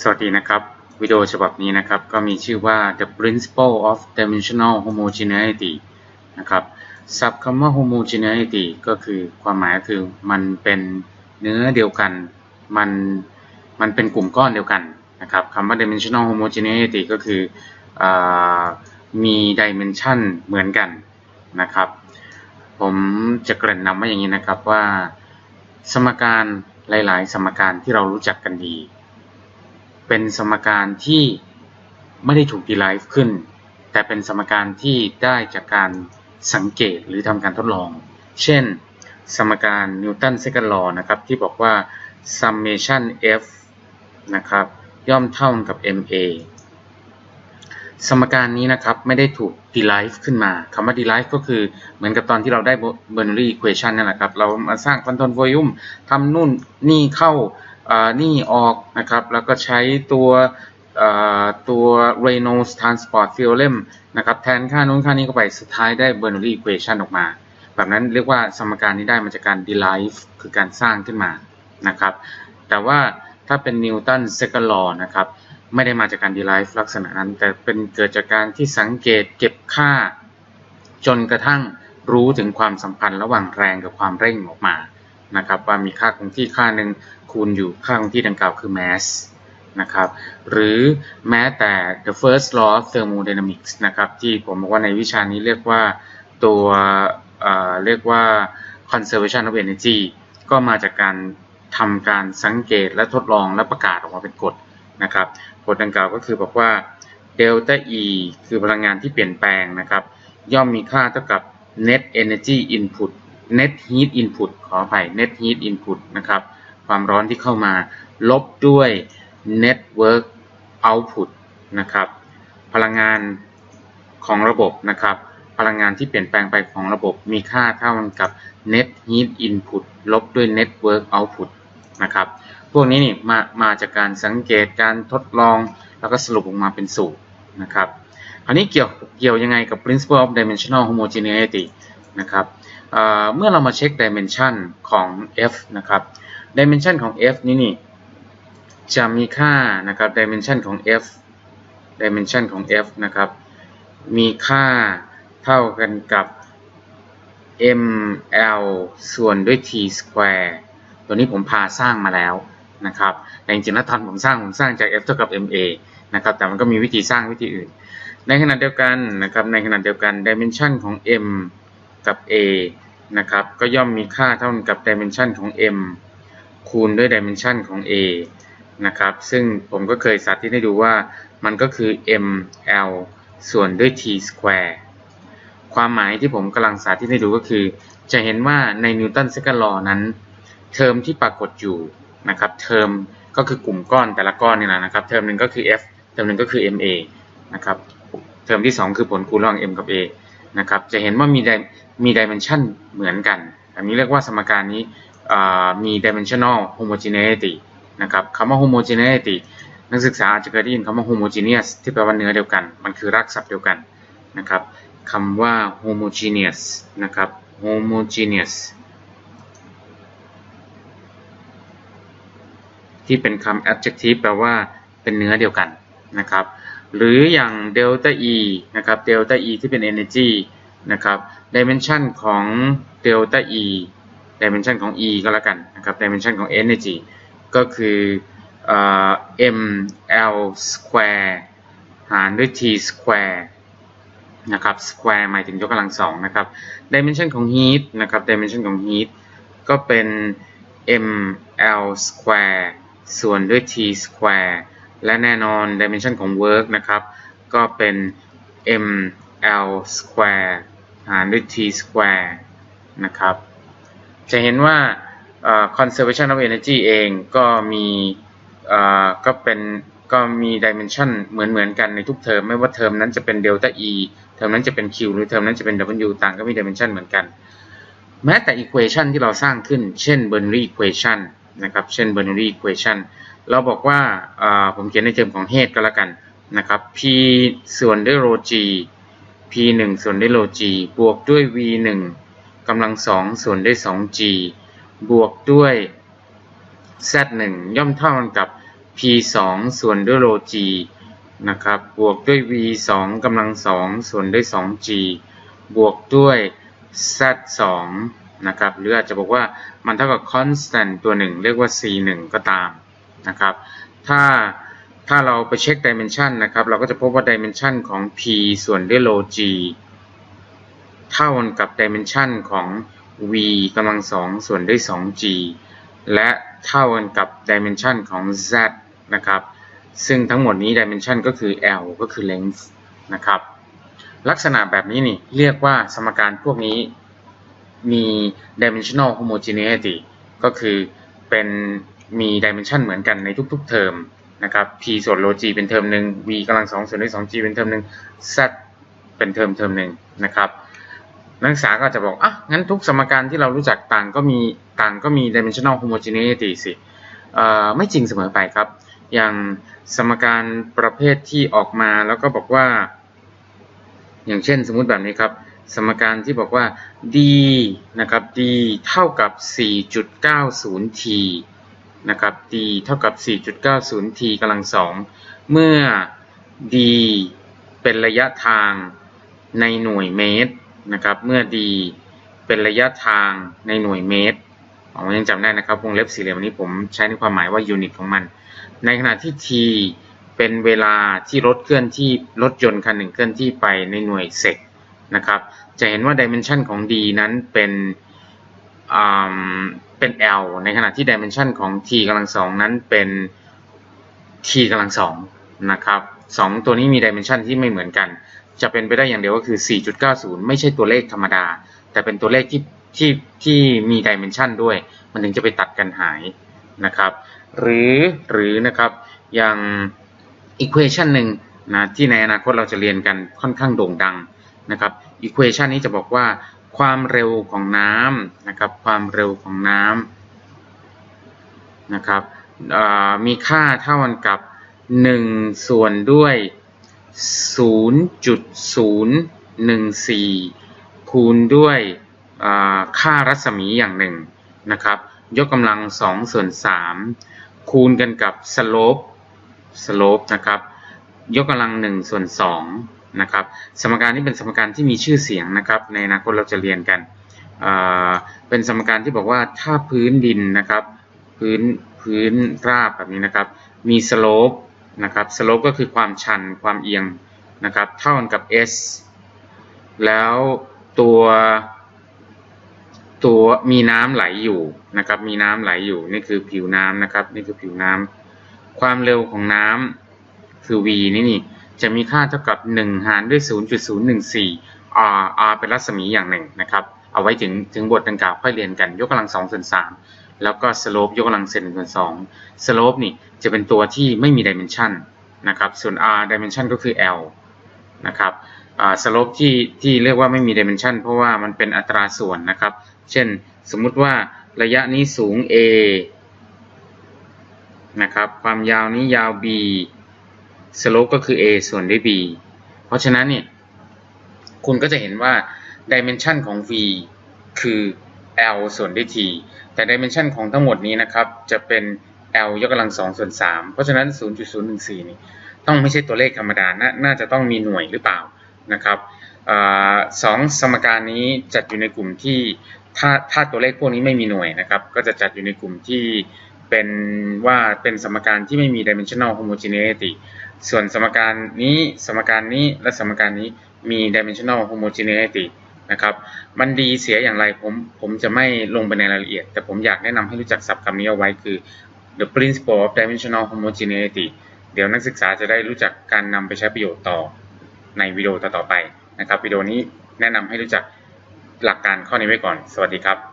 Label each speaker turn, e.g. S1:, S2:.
S1: สวัสดีนะครับ วิดีโอฉบับนี้นะครับ ก็มีชื่อว่า the principle of dimensional homogeneity นะครับศัพท์คำว่า homogeneity ก็คือความหมายก็คือมันเป็นเนื้อเดียวกัน มันมันเป็นกลุ่มก้อนเดียวกันนะครับคำว่า dimensional homogeneity ก็คืออมี dimension เหมือนกันนะครับ ผมจะเกริ่นนำว่าอย่างนี้นะครับว่า สมการหลาย ๆ สมการที่เรารู้จักกันดี เป็นสมการที่ไม่ได้ถูก derive ขึ้น แต่เป็นสมการที่ได้จากการสังเกตหรือทำการทดลอง เช่น สมการนิวตัน second law นะครับ ที่บอกว่า summation f นะครับ ย่อมเท่ากับ ma สมการนี้นะครับไม่ได้ถูก derive ขึ้นมาคำว่า derive ก็คือเหมือนกับตอนที่เราได้ Bernoulli equation นั่นแหละครับ เรามาสร้าง quantum volume ทำนู่นนี่เข้า อ่านี่ออกนะครับ แล้วก็ใช้ตัวตัว Reynolds transport theorem นะครับ แทนค่านู้นค่านี้เข้าไปสุดท้ายได้ Bernoulli equation ออกมา แบบนั้นเรียกว่าสมการนี้ได้มาจากการ derive คือการสร้างขึ้นมานะครับ แต่ว่าถ้าเป็นนิวตัน second law นะครับ ไม่ได้มาจากการ derive ลักษณะนั้น แต่เป็นเกิดจากการที่สังเกตเก็บค่า จนกระทั่งรู้ถึงความสัมพันธ์ระหว่างแรงกับความเร่งออกมา นะครับว่ามีค่าคงที่ค่าหนึ่งคูณอยู่ค่าคงที่ดังกล่าวคือ mass นะครับหรือแม้แต่ the first law of thermodynamics นะครับที่ผมบอกว่าในวิชานี้เรียกว่าตัวเเรียกว่า conservation of energy ก็มาจากการทำการสังเกตและทดลองและประกาศออกมาเป็นกฎนะครับกฎดังกล่าวก็คือบอกว่าเดลต้า E คือพลังงานที่เปลี่ยนแปลงนะครับ ย่อมมีค่าเท่ากับ net energy input net heat input ขออภัย net heat input นะครับ ความร้อนที่เข้ามา ลบด้วย net work output นะครับ พลังงานของระบบนะครับ พลังงานที่เปลี่ยนแปลงไปของระบบมีค่าเท่ากับ net heat input ลบด้วย net work output นะครับ พวกนี้นี่มามาจากการสังเกตการทดลองแล้วก็สรุปออกมาเป็นสูตรนะครับ คราวนี้เกี่ยวเกี่ยวยังไงกับ principle of dimensional homogeneity นะครับ เมื่อเรามาเช็ค dimension ของ f นะครับ dimension ของ f นี่นี่จะมีค่านะครับ dimension ของ f dimension ของ f นะครับ มีค่าเท่ากันกับ ml ส่วนด้วย t square ตัวนี้ผมพาสร้างมาแล้วนะครับแต่จริงๆแล้วตอนผมสร้างผมสร้างจาก f เท่ากับ ma นะครับ แต่มันก็มีวิธีสร้างวิธีอื่น ในขณะเดียวกันนะครับ ในขณะเดียวกัน dimension ของ m กับ a นะครับ ก็ย่อมมีค่าเท่ากับ dimension ของ m คูณด้วย dimension ของ a นะครับ ซึ่งผมก็เคยสาธิตให้ดูว่ามันก็คือ ml ส่วนด้วย t square ความหมายที่ผมกำลังสาธิตให้ดูก็คือ จะเห็นว่าในนิวตัน second law นั้น เทอมที่ปรากฏอยู่นะครับ เทอมก็คือกลุ่มก้อนแต่ละก้อนนี่แหละนะครับ เทอมหนึ่งก็คือ f เทอมหนึ่งก็คือ ma นะครับ เทอมที่ 2 คือผลคูณระหว่าง m กับ a นะครับ จะเห็นว่ามีไดมีดิเมนชันเหมือนกัน อันนี้เรียกว่าสมการนี้มี dimensional homogeneity นะครับคำว่า homogeneity นักศึกษาอาจจะเคยได้ยินคำว่า homogeneous ที่แปลว่าเนื้อเดียวกัน มันคือรากศัพท์เดียวกันนะครับคำว่า homogeneous นะครับ homogeneous ที่เป็นคำ adjective แปลว่าเป็นเนื้อเดียวกันนะครับ หรืออย่าง delta E นะครับ delta E ที่เป็น energy นะครับ dimension ของ delta E dimension ของ E ก็แล้วกันนะครับ dimension ของ energy ก็คือเอ่อ ml square หารด้วย t square นะครับ square หมายถึงยกกำลังสองนะครับ dimension ของ heat นะครับ dimension ของ heat ก็เป็น ml square ส่วนด้วย t square และแน่นอน dimension ของ work นะครับ ก็เป็น ml square หารด้วย t square นะครับ จะเห็นว่าเอ่อ conservation of energy เองก็มีก็เป็นก็มี dimension เหมือนเหมือนกันในทุกเทอม ไม่ว่าเทอมนั้นจะเป็น delta e เทอมนั้นจะเป็น q หรือเทอมนั้นจะเป็น w ต่างก็มี dimension เหมือนกัน แม้แต่ equation ที่เราสร้างขึ้น เช่น Bernoulli equation นะครับ เช่น Bernoulli equation เราบอกว่าผมเขียนในเทอมของ head ก็แล้วกันนะครับ p ส่วนด้วย rho g p 1ส่วนด้วย rho g บวกด้วย v 1กำลังสองส่วนด้วย 2g บวกด้วย z 1ย่อมเท่ากันกับ p 2ส่วนด้วย rho g นะครับ บวกด้วย v 2กำลัง 2 ส่วนด้วย 2g บวกด้วย z 2นะครับ หรืออาจจะบอกว่ามันเท่ากับ constant ตัวหนึ่งเรียกว่า c 1ก็ตาม นะครับ ถ้าถ้าเราไปเช็ค dimension นะครับ เราก็จะพบว่า dimension ของ p ส่วนด้วย rho g เท่ากันกับ dimension ของ v กำลังสองส่วนด้วย 2g และเท่ากันกับ dimension ของ z นะครับ ซึ่งทั้งหมดนี้ dimension ก็คือ l ก็คือ length นะครับ ลักษณะแบบนี้นี่เรียกว่าสมการพวกนี้มี dimensional homogeneity ก็คือเป็น มี dimension เหมือนกันในทุกๆเทอมนะครับ p ส่วน rho g เป็นเทอมหนึ่ง v กำลังสองส่วนด้วย 2g เป็นเทอมหนึ่ง z เป็นเทอมเทอมหนึ่งนะครับ นักศึกษาก็จะบอกอะงั้นทุกสมการที่เรารู้จักต่างก็มีต่างก็มี dimensional homogeneity สิเอ่อไม่จริงเสมอไปครับ อย่างสมการประเภทที่ออกมาแล้วก็บอกว่า อย่างเช่นสมมุติแบบนี้ครับ สมการที่บอกว่า d นะครับ d เท่ากับ 4.90 t นะครับ d เท่ากับ 4.90 t กำลังสองเมื่อ d เป็นระยะทางในหน่วยเมตรนะครับ เมื่อ d เป็นระยะทางในหน่วยเมตรผมยังจำได้นะครับวงเล็บสี่เหลี่ยมนี้ผมใช้ในความหมายว่ายูนิตของมัน ในขณะที่ t เป็นเวลาที่รถเคลื่อนที่รถยนต์คันหนึ่งเคลื่อนที่ไปในหน่วยเซกนะครับ จะเห็นว่า dimension ของ d นั้นเป็น เป็น l ในขณะที่ dimension ของ t กำลังสองนั้นเป็น t กำลังสองนะครับสองตัวนี้มี dimension ที่ไม่เหมือนกัน จะเป็นไปได้อย่างเดียวก็คือ 4.90 ไม่ใช่ตัวเลขธรรมดา แต่เป็นตัวเลขที่ที่ที่มี dimension ด้วย มันถึงจะไปตัดกันหายนะครับหรือหรือนะครับอย่าง equation หนึ่งนะที่ในอนาคตเราจะเรียนกันค่อนข้างโด่งดังนะครับ equation นี้จะบอกว่า ความเร็วของน้ำนะครับ ความเร็วของน้ำนะครับมีค่าเท่ากันกับ 1 ส่วนด้วย 0.014 คูณด้วยค่ารัศมีอย่างหนึ่งนะครับ ยกกำลัง 2 ส่วน 3 คูณกันกับ slope slope นะครับ ยกกำลัง 1 ส่วน 2 นะครับสมการนี้เป็นสมการที่มีชื่อเสียงนะครับ ในอนาคตเราจะเรียนกันเป็นสมการที่บอกว่าถ้าพื้นดินนะครับพื้นพื้นราบแบบนี้นะครับ มี slope นะครับ slope ก็คือความชันความเอียงนะครับ เท่ากันกับ s แล้วตัวตัวมีน้ำไหลอยู่นะครับ มีน้ำไหลอยู่นี่คือผิวน้ำนะครับ นี่คือผิวน้ำความเร็วของน้ำคือ v นี่นี่ จะมีค่าเท่ากับ 1 หารด้วย 0.014 r r เป็นรัศมีอย่างหนึ่งนะครับ เอาไว้ถึงถึงบทดังกล่าวค่อยเรียนกัน ยกกำลัง2ส่วน3แล้วก็ slope ยกกำลังเซนส่วน2 slope นี่จะเป็นตัวที่ไม่มี dimension นะครับ ส่วน r dimension ก็คือ l นะครับสโลปที่ที่เรียกว่าไม่มี dimension เพราะว่ามันเป็นอัตราส่วนนะครับ เช่นสมมุติว่าระยะนี้สูง a นะครับ ความยาวนี้ยาว b สโลปก็คือ a ส่วน ด้วย b เพราะฉะนั้นเนี่ยคุณก็จะเห็นว่า dimension ของ v คือ l ส่วนด้วย t แต่ dimension ของทั้งหมดนี้นะครับ จะเป็น l ยกกำลัง2ส่วน3เพราะฉะนั้น 0.014 นี่ ต้องไม่ใช่ตัวเลขธรรมดาน,น่าจะต้องมีหน่วยหรือเปล่านะครับอสองสมการนี้จัดอยู่ในกลุ่มที่ถ้าถ้าตัวเลขพวกนี้ไม่มีหน่วยนะครับ ก็จะจัดอยู่ในกลุ่มที่ เป็นว่าเป็นสมการที่ไม่มี dimensional homogeneity ส่วนสมการนี้สมการนี้และสมการนี้มี dimensional homogeneity นะครับมันดีเสียอย่างไรผมผมจะไม่ลงไปในรายละเอียด แต่ผมอยากแนะนำให้รู้จักศัพท์คำนี้เอาไว้คือ the principle of dimensional homogeneity เดี๋ยวนักศึกษาจะได้รู้จักการนำไปใช้ประโยชน์ต่อในวิดีโอต่อๆไปนะครับวิดีโอนี้แนะนำให้รู้จักหลักการข้อนี้ไว้ก่อน สวัสดีครับ